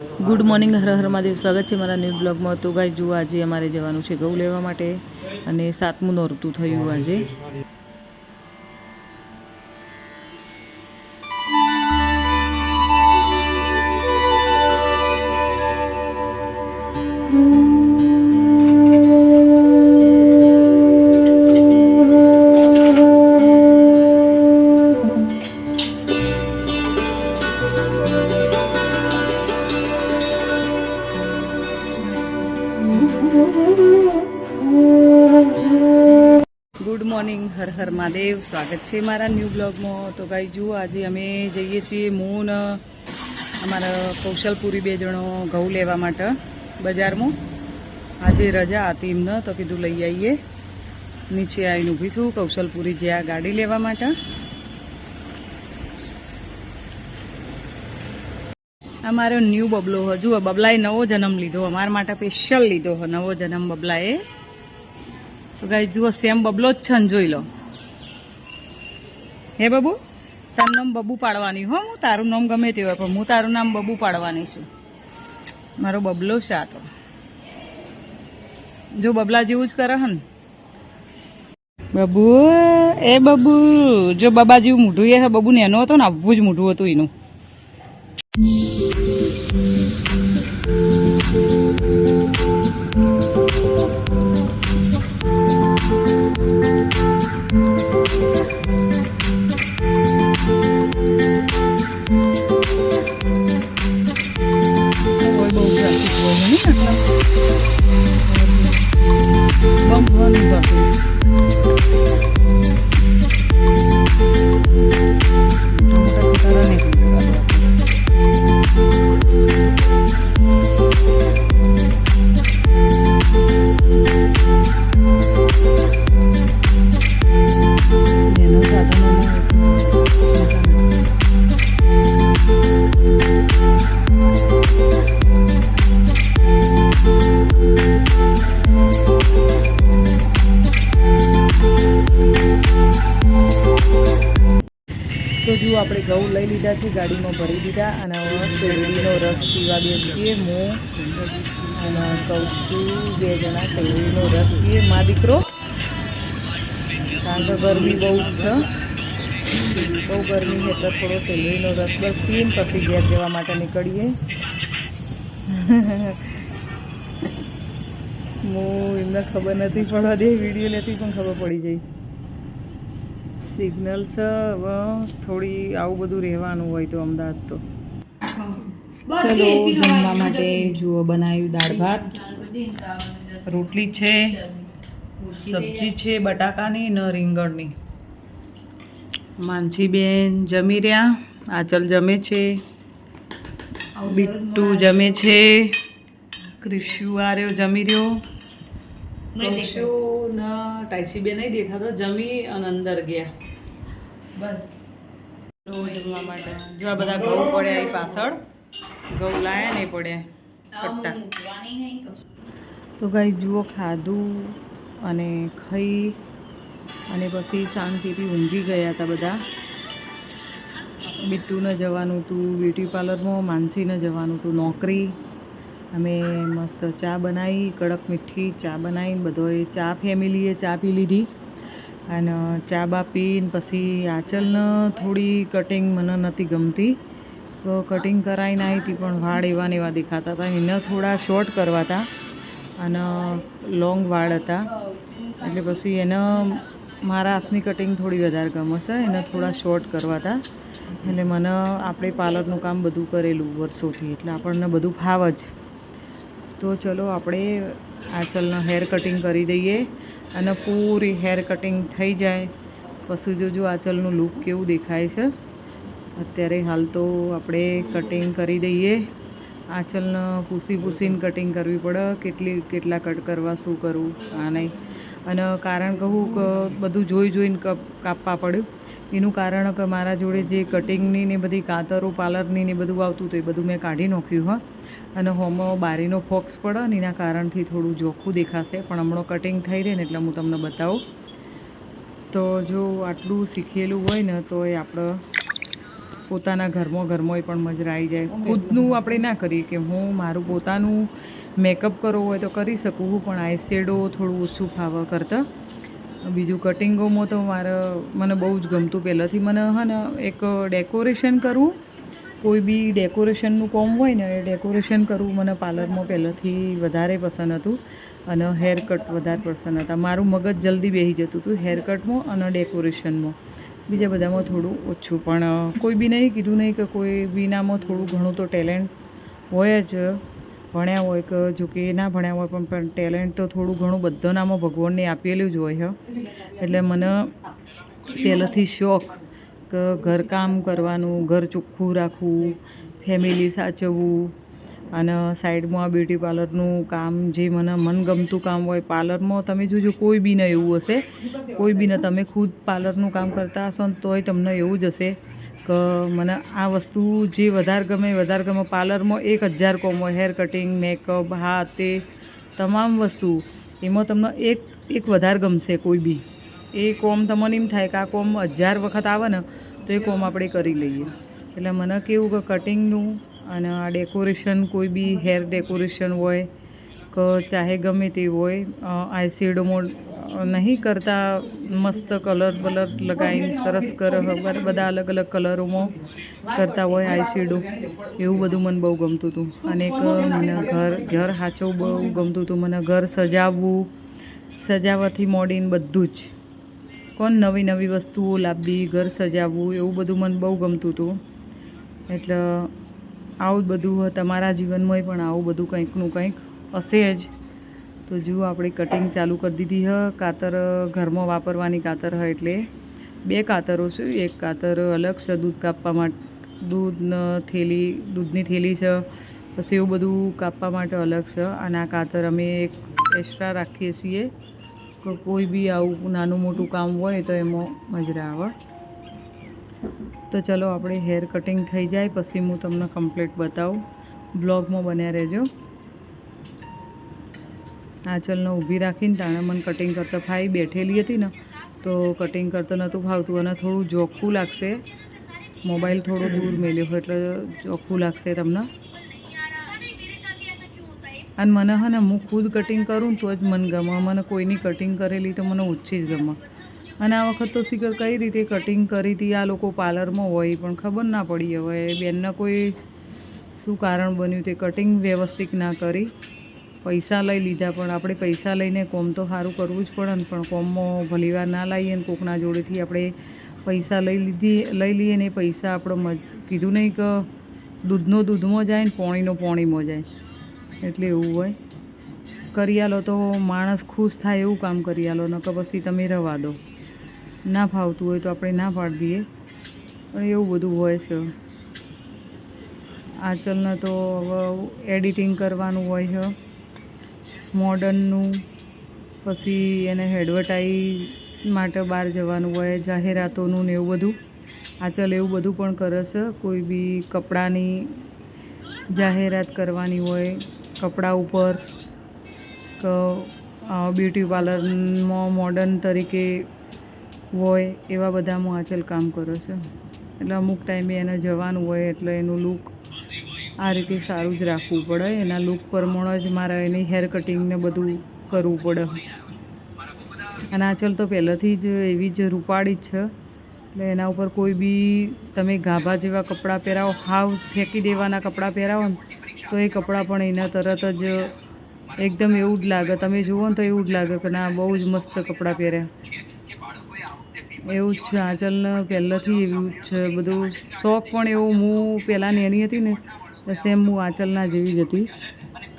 Good morning, Har Har Mahadev. સ્વાગત છે મારા ન્યૂ બ્લોગમાં તો ગાય જુઓ આજે અમારે જવાનું છે ઘઉં લેવા માટે. અને સાતમું નોરતું થયું આજે. મોર્નિંગ, હર હર મહાદેવ, સ્વાગત છે મારા ન્યૂ બ્લોગમાં. તો ગાઈ જુઓ, આજે અમે જઈએ છીએ હું ને અમારા કૌશલપુરી બે જણો ઘઉં લેવા માટે બજારમાં. આજે રજા હતી એમને, તો કીધું લઈ આવીએ. નીચે આવીને ઊભી છું, કૌશલપુરી જ્યાં ગાડી લેવા માટે. અમારો ન્યૂ બબલો હજુ બબલાએ નવો જન્મ લીધો, અમારા માટે સ્પેશિયલ લીધો, નવો જન્મ બબલાએ. તો ગાય જુઓ સેમ બબલો જ છે જોઈ લો. હે બબુ? તારું નામ બબુ પાડવાની, હો, હું તારું નામ ગમે તે હોય, પણ હું તારું નામ બબુ પાડવાની છું. મારો બબલો છે આ તો. જો બબલા જેવું જ કરે હન. બબુ, એ બબુ, જો બાબા જેવું મોઢું એ બબુ ને એનો હતો ને, આવું જ મોઢું હતું એનું. લીધા છે, ગાડીમાં ભરી દીધા અને હવે શેરડીનો રસ પીવા બેસીએ. હું છું બે જણા શેરડીનો રસ પીએ. મા દીકરો? કારણ કે ગરમી બહુ છે. બહુ ગરમી એટલે થોડો શેરડીનો રસ બસ પીએ પછી ઘેર જવા માટે નીકળીએ. હું એમને ખબર નથી પડવા દે, વીડિયો લેતી પણ ખબર પડી જાય. સિગ્નલ છે હવે થોડી આવું બધું રહેવાનું હોય તો અમદાવાદ તો. ચલો જમવા માટે જુઓ બનાવ્યું દાળ ભાત. રોટલી છે સબ્જી છે બટાકાની ને રીંગણની. માનસીબેન જમી રહ્યા. આચલ જમે છે. બિટ્ટુ જમે છે. ક્રિશુ આર્યો જમી રહ્યો. કૌશુ ટાઈસી બે નહીં દેખાતો જમી અને અંદર ગયા. બસ. જમવા માટે. જો આ બધા ઘઉં પડ્યા એ પાછળ. ઘઉં લાયા નહીં પડ્યા. કટ્ટા. તો ગાઈ જુઓ ખાધું અને ખાઈ અને પછી શાંતિથી ઊંઘી ગયા હતા બધા. બિટ્ટુને જવાનું હતું બ્યુટી પાર્લરમાં માનસીને જવાનું હતું નોકરી. અમે મસ્ત ચા બનાવી, કડક મીઠી ચા બનાવી, બધોએ ચા ફેમિલીએ ચા પી લીધી. અને ચા બા પીને પછી આંચલને થોડી કટિંગ મને નથી ગમતી. તો કટિંગ કરાવીને આવી હતી પણ વાળ એવા ને એવા દેખાતા હતા. એને થોડા શોર્ટ કરવા હતા અને લોંગ વાળ હતા. એટલે પછી એને મારા હાથની કટિંગ થોડી વધારે ગમે છે. એને થોડા શોર્ટ કરવા હતા એટલે મને આપણે પાર્લરનું કામ બધું કરેલું વર્ષોથી. એટલે આપણને બધું ફાવ જ. તો ચલો આપણે આંચલનો હેર કટિંગ કરી દઈએ અને પૂરી હેર કટિંગ થઈ જાય. પછી જોજો આંચલનું લુક કેવું દેખાય છે. અત્યારે હાલ તો આપણે કટિંગ કરી દઈએ. આંચલને પૂસી પૂસીને કટિંગ કરવી પડે. કેટલી, કેટલા કટ કરવા, શું કરવું, આ નહીં. અને કારણ કહું કે બધું જોઈ જોઈને કપ કાપવા પડ્યું એનું કારણ કે મારા જોડે જે કટિંગની ને બધી કાતરો પાર્લરની ને બધું આવતું હતું એ બધું મેં કાઢી નાખ્યું હા. અને હોમાં બારીનો ફોક્સ પડે ને એના કારણથી થોડું જોખું દેખાશે પણ હમણાં કટિંગ થઈ રહે ને એટલે હું તમને બતાવું. તો જો આટલું શીખેલું હોય ને તો એ આપણે પોતાના ઘરમાં ઘરમાં પણ મજા આવી જાય ખુદનું આપણે ના કરીએ કે હું મારું પોતાનું મેકઅપ કરવો હોય તો કરી શકું હું પણ આઈ શેડો થોડું ઓછું ફાવા કરતાં. બીજું કટિંગોમાં તો મારે, મને બહુ જ ગમતું. પહેલાંથી મને હા ને એક ડેકોરેશન કરવું, કોઈ બી ડેકોરેશનનું કોમ હોય ને એ ડેકોરેશન કરવું મને પાર્લરમાં પહેલાંથી વધારે પસંદ હતું અને હેર કટ વધારે પસંદ હતા. મારું મગજ જલ્દી બેસી જતું હતું હેર કટમાં અને ડેકોરેશનમાં. બીજા બધામાં થોડું ઓછું, પણ કોઈ બી નહીં કીધું નહીં કે કોઈ બીનામાં થોડું ઘણું તો ટેલેન્ટ હોય જ. ભણ્યા હોય કે જો કે ના ભણ્યા હોય પણ પણ ટેલેન્ટ તો થોડું ઘણું બધાનામાં ભગવાનને આપેલું જ હોય છે એટલે મને પહેલાંથી શોખ કે ઘરકામ કરવાનું, ઘર ચોખ્ખું રાખવું ફેમિલી સાચવવું અને સાઈડમાં બ્યુટી પાર્લરનું કામ જે મને મનગમતું કામ હોય, પાર્લરમાં તમે જોજો, કોઈ બી ને એવું હશે. કોઈ બી ને, તમે ખુદ પાર્લરનું કામ કરતા હશો ને તોય તમને એવું જ હશે કે મને આ વસ્તુ જે વધારે ગમે વધારે ગમે, પાર્લરમાં એક હજાર કોમ હેર કટિંગ, મેકઅપ હા તે તમામ વસ્તુ, એમાં તમને એક એક વધારે ગમશે કોઈ બી. એ કોમ તમને એમ થાય કે આ કોમ હજાર વખત આવે ને, તો એ કોમ આપણે કરી લઈએ. એટલે મને કેવું કે કટિંગનું અને આ ડેકોરેશન કોઈ બી હેર ડેકોરેશન હોય કે ચાહે ગમે તે હોય આઈ મોડ નહીં કરતા મસ્ત કલર બલર લગાવીને સરસ કરે બધા અલગ અલગ કલરોમાં કરતા હોય આઈ શેડો એવું બધું મને બહુ ગમતું હતું. અને એક મને ઘર ઘર સાચવું બહુ ગમતું હતું. મને ઘર સજાવવું, સજાવવાથી મોડીને બધું જ. કોણ નવી નવી વસ્તુઓ લાવવી, ઘર સજાવવું, એવું બધું મને બહુ ગમતું હતું. એટલે આવું જ બધું તમારા જીવનમાં પણ આવું બધું કંઈકનું કંઈક હશે જ. તો જુઓ, આપણે કટિંગ ચાલુ કરી દીધી હ. કાતર ઘરમાં વાપરવાની કાતર હોય એટલે બે કાતરો છે. એક કાતર અલગ છે, દૂધ કાપવા માટે, દૂધ થેલી, દૂધની થેલી છે. પછી એવું બધું કાપવા માટે અલગ છે. અને આ કાતર અમે એક એક્સ્ટ્રા રાખીએ છીએ. કોઈ બી આવું નાનું મોટું કામ હોય તો એમાં મજરા આવે. તો ચલો આપણે હેર કટિંગ થઈ જાય, પછી હું તમને કમ્પ્લીટ બતાવું. બ્લોગમાં બન્યા રહેજો. આંચલને ઊભી રાખીને તાણે મને કટિંગ કરતાં ફાઈ બેઠેલી હતી ને, તો કટિંગ કરતાં નહોતું ફાવતું અને થોડું જોખું લાગશે. મોબાઈલ થોડો દૂર મેલ્યો હોય એટલે જોખું લાગશે તમને. અને મને હે ને, હું ખુદ કટિંગ કરું તો જ મને ગમે. મને કોઈની કટિંગ કરેલી તો મને ઓછી જ ગમે. અને આ વખત તો શીખર કઈ રીતે કટિંગ કરી હતી? આ લોકો પાર્લરમાં હોય પણ ખબર ના પડી હવે. બેનને કોઈ શું કારણ બન્યું તે કટિંગ વ્યવસ્થિત ના કરી. પૈસા લઈ લીધા પણ આપણે પૈસા લઈને કોમ તો સારું કરવું જ પડે ને, પણ કોમમાં ભલીવાર ના લાવીએ ને કોકના જોડેથી આપણે પૈસા લઈ લીધી, લઈ લઈએ ને પૈસા આપણો કીધું નહીં કે દૂધનો દૂધમાં જાય ને પોણીનો પોણીમાં જાય. એટલે એવું હોય. કરી આલો તો માણસ ખુશ થાય એવું કામ કરી આલો, નકર પછી તમે રવા દો. ના ફાવતું હોય તો આપણે ના પાડી દઈએ પણ એવું બધું હોય છે. આંચલને તો હવે એડિટિંગ કરવાનું હોય છે. મોડર્નનું, પછી એને એડવર્ટાઈઝ માટે બહાર જવાનું હોય, જાહેરાતોનું ને એવું બધું. આંચલ એવું બધું પણ કરે છે. કોઈ બી કપડાની જાહેરાત કરવાની હોય, કપડાં ઉપર બ્યુટી પાર્લરમાં મોડર્ન તરીકે હોય એવા બધામાં આંચલ કામ કરે છે. એટલે અમુક ટાઈમે એને જવાનું હોય એટલે એનું લુક આ રીતે સારું જ રાખવું પડે. એના લુક પ્રમાણે જ મારે એની હેર કટિંગને બધું કરવું પડે. અને આંચલ તો પહેલેથી જ એવી જ રૂપાળી જ છે. એટલે એના ઉપર કોઈ બી તમે ગાભા જેવા કપડાં પહેરાવો, હાવ ફેંકી દેવાના કપડાં પહેરાવો ને, તો એ કપડાં પણ એના તરત જ એકદમ એવું જ લાગે. તમે જુઓ ને તો એવું જ લાગે કે ના, બહુ જ મસ્ત કપડાં પહેર્યા. એવું જ છે આંચલને પહેલાંથી એવું જ છે, બધું શોખ પણ એવું હું પહેલાં નેની હતી ને સેમ હું આંચલના જેવી જ હતી.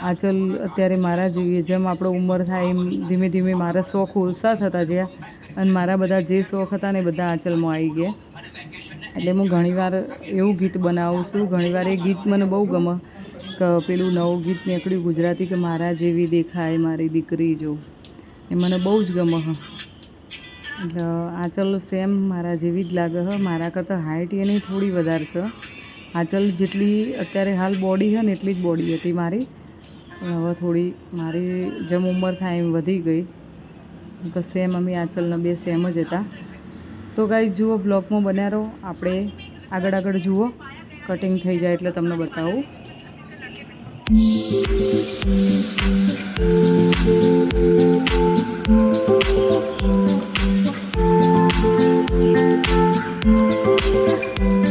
આંચલ અત્યારે મારા જેવી, જેમ આપણો ઉંમર થાય એમ ધીમે ધીમે મારા શોખ ઓછા થતા ગયા અને મારા બધા જે શોખ હતા ને બધા આંચલમાં આવી ગયા. એટલે હું ઘણીવાર એવું ગીત બનાવું છું, ઘણીવાર એ ગીત મને બહુ ગમે, કે પેલું નવું ગીત નીકળ્યું ગુજરાતી, કે મારા જેવી દેખાય મારી દીકરી જો, એ મને બહુ જ ગમે. એટલે આંચલ સેમ મારા જેવી જ લાગે છે. મારા કરતાં હાઇટ એની થોડી વધારે છે. આંચલ જેટલી અત્યારે હાલ બોડી છે ને એટલી જ બોડી હતી મારી. હવે થોડી મારી જેમ ઉંમર થાય એમ વધી ગઈ. કે સેમ અમે આંચલના બે સેમ જ હતા. તો કાંઈ જુઓ બ્લોગમાં બન્યા રહો આપણે આગળ આગળ જુઓ. કટિંગ થઈ જાય એટલે તમને બતાવું. Thank you.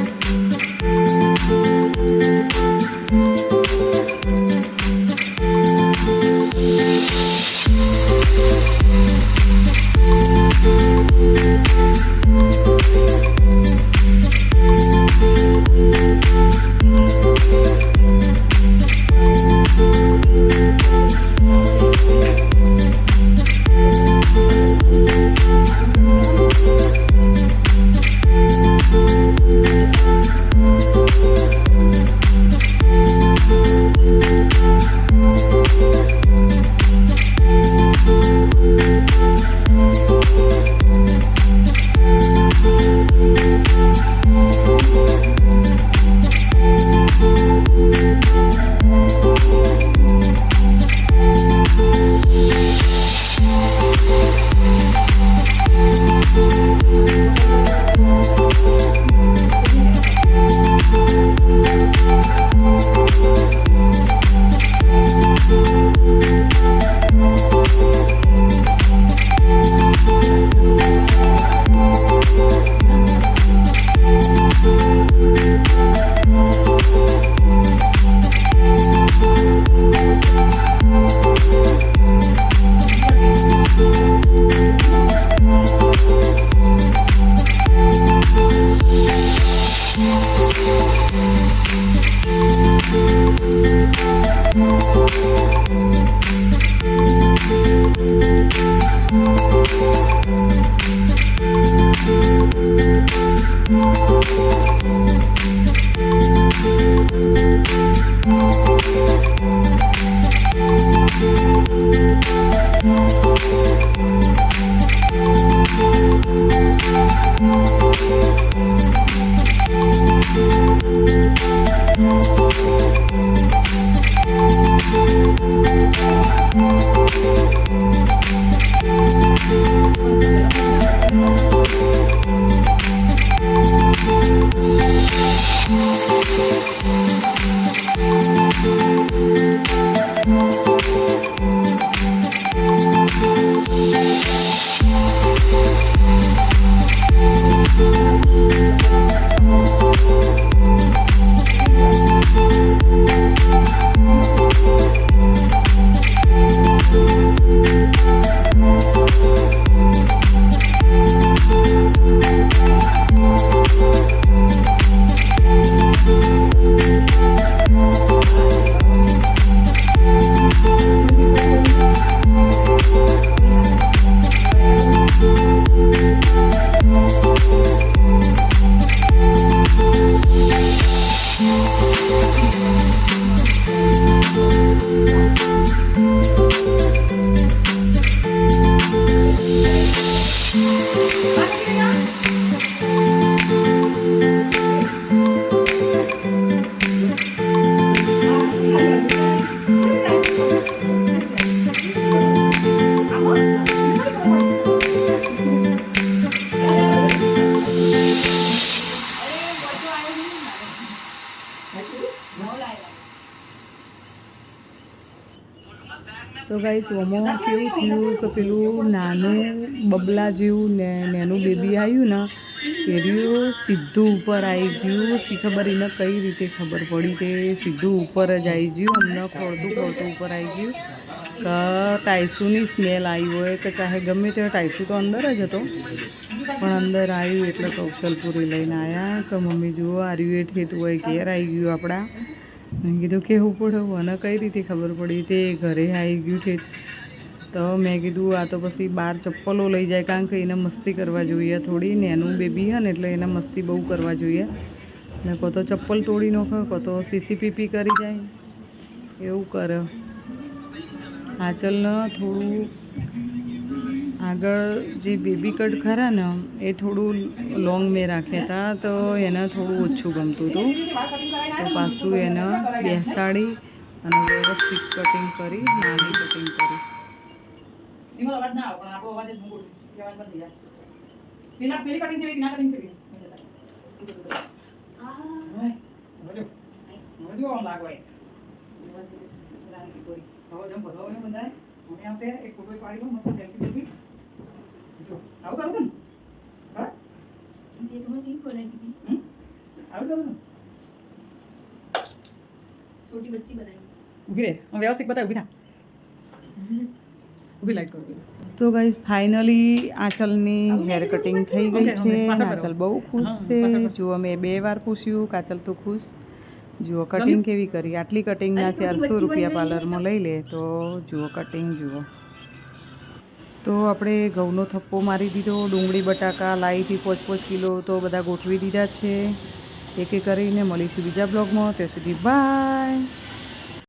તો ગાઈસ ઓમો કેવું થયું કે પેલું નાનું બબલા જેવું ને નાનું બેબી આવ્યું ને, એ સીધું ઉપર આવી ગયું. શી ખબર એને કઈ રીતે ખબર પડી તે સીધું ઉપર જ આવી ગયું. અમને ખોળતું ખોળતું ઉપર આવી ગયું કે ટાઈસુની સ્મેલ આવી હોય કે ચાહે ગમે તે ટાઈસુ તો અંદર જ હતો. પણ અંદર આવ્યું એટલે કૌશલપુરી લઈને આવ્યા કે મમ્મી જુઓ આર્યું એ ઠેઠ હોય, ઘેર આવી ગયું આપણા. મેં કીધું કેવું પડ્યું અને કઈ રીતે ખબર પડી? તે ઘરે આવી ગયું છે તો મેં કીધું, આ તો પછી બાર ચપ્પલો લઈ જાય, કારણ કે એને મસ્તી કરવા જોઈએ થોડી નેનું બેબી હે એટલે એને મસ્તી બહુ કરવા જોઈએ. ને કહો તો ચપ્પલ તોડી નાખે, કહો તો સીસીપીપી કરી જાય. એવું કરે. આંચલને થોડું આગળ જે બેબી કટ ખરા ને, એ થોડું લોંગ મેં રાખ્યા હતા તો એને થોડું ઓછું ગમતું હતું તો પાછું એને બેસાડી અને વ્યવસ્થિત કટિંગ કરી, નાની કટિંગ કરી. હવે જેમ બધો બંધાય. આવશે, એક ફોટો પાડી લો મસ્ત સેલ્ફી આવું કરું છું તો નહીં ફાઇનલી આંચલની હેર કટિંગ થઈ ગઈ છે. આંચલ બહુ ખુશ છે. જુઓ મેં બે વાર પૂછ્યું કાચલ તો ખુશ? જુઓ કટિંગ કેવી કરી? આટલી કટિંગના ચારસો રૂપિયા પાર્લરમાં લઈ લે તો જુઓ કટિંગ જુઓ. તો આપણે ઘઉંનો થપ્પો મારી દીધો, ડુંગળી, બટાકા, લાઈથી પોચ કિલો તો બધા ગોઠવી દીધા છે. એક એક કરીને મળીશું બીજા બ્લોગમાં. ત્યાં સુધી બાય.